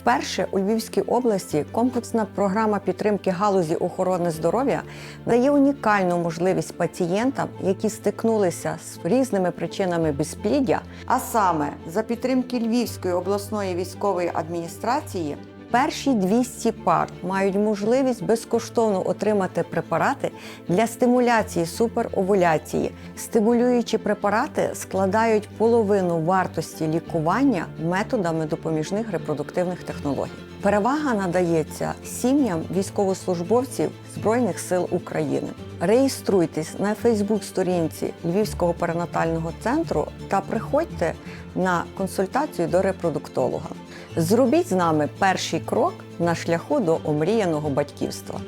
Вперше у Львівській області комплексна програма підтримки галузі охорони здоров'я дає унікальну можливість пацієнтам, які стикнулися з різними причинами безпліддя, а саме за підтримки Львівської обласної військової адміністрації. Перші 200 пар мають можливість безкоштовно отримати препарати для стимуляції суперовуляції. Стимулюючі препарати складають половину вартості лікування методами допоміжних репродуктивних технологій. Перевага надається сім'ям військовослужбовців Збройних сил України. Реєструйтесь на Фейсбук-сторінці Львівського перинатального центру та приходьте на консультацію до репродуктолога. Зробіть з нами перший крок на шляху до омріяного батьківства.